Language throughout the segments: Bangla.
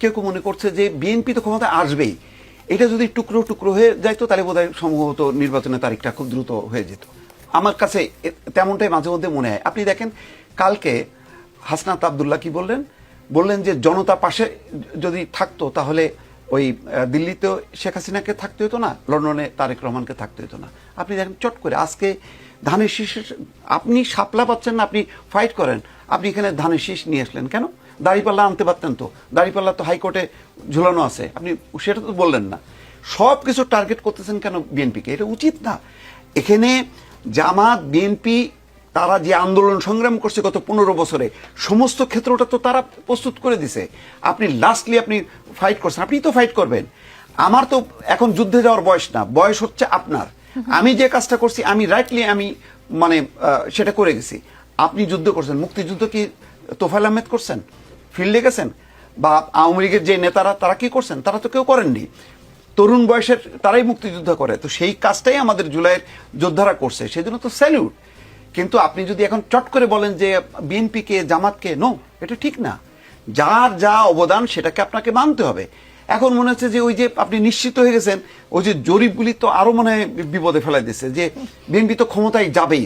কেউ কেউ মনে করছে যে বিএনপি তো ক্ষমতা আসবেই। এটা যদি টুকরো টুকরো হয়ে যাইতো তাহলে বোধহয় সম্ভবত নির্বাচনের তারিখটা খুব দ্রুত হয়ে যেত। আমার কাছে তেমনটাই মাঝে মধ্যে মনে হয়। আপনি দেখেন, কালকে হাসনাত আবদুল্লাহ কি বললেন? বললেন যে জনতা পাশে যদি থাকতো তাহলে ওই দিল্লিতেও শেখ হাসিনাকে থাকতে হতো না, লন্ডনে তারেক রহমানকে থাকতে হতো না। আপনি দেখেন, চট করে আজকে ধানের শীষ, আপনি সাপলা পাচ্ছেন না, আপনি ফাইট করেন। আপনি এখানে ধানের শীষ নিয়ে আসলেন কেন? দাড়িপাল্লা আনতে পারতেন তো। দাড়িপাল্লা তো হাইকোর্টে ঝুলানো আছে। আপনি সেটা তো বললেন না। সব কিছু টার্গেট করতেছেন কেন বিএনপিকে? এটা উচিত না। এখানে জামাত, বিএনপি তারা যে আন্দোলন সংগ্রাম করছে গত পনেরো বছরে, সমস্ত ক্ষেত্রটা তো তারা প্রস্তুত করে দিছে। আপনি লাস্টলি আপনি ফাইট করছেন আপনি তো ফাইট করবেন। আমার তো এখন যুদ্ধে যাওয়ার বয়স না, বয়স হচ্ছে আপনার। আমি যে কাজটা করছি, আমি রাইটলি আমি মানে সেটা করে গেছি। আপনি যুদ্ধ করছেন, মুক্তিযুদ্ধ কি তোফাইল আহমেদ করছেন? ফিল্ডে গেছেন? বা আওয়ামী লীগের যে নেতারা, তারা কি করছেন? তারা তো কেউ করেননি। তরুণ বয়সের তারাই মুক্তিযুদ্ধ করে। তো সেই কাজটাই আমাদের জুলাইয়ের যোদ্ধারা করছে। সেই জন্য তো স্যালিউট কিন্তু আপনি যদি এখন চট করে বলেন যে বিএনপিকে, জামাতকে, নো, এটা ঠিক না। যার যা অবদান, সেটাকে আপনাকে মানতে হবে। এখন মনে হচ্ছে যে ওই যে আপনি নিশ্চিত হয়ে গেছেন, ওই যে জরিপগুলি তো আরও মনে হয় বিপদে ফেলাই দিচ্ছে যে বিএনপি তো ক্ষমতায় যাবেই।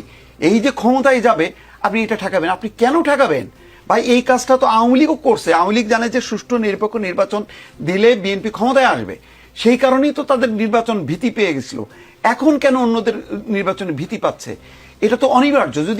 এই যে ক্ষমতায় যাবে, আপনি এটা ঠেকাবেন। আপনি কেন ঠেকাবেন? ভাই, এই কাজটা তো আওয়ামী লীগও করছে। আওয়ামী লীগ জানে যে সুষ্ঠু, নিরপেক্ষ নির্বাচন দিলে বিএনপি ক্ষমতায় আসবে। সেই কারণেই তো তাদের নির্বাচন ভীতি পেয়ে গেছিল। এখন কেন অন্যদের নির্বাচনে ভীতি পাচ্ছে? এটা তো অনিবার্য। যদি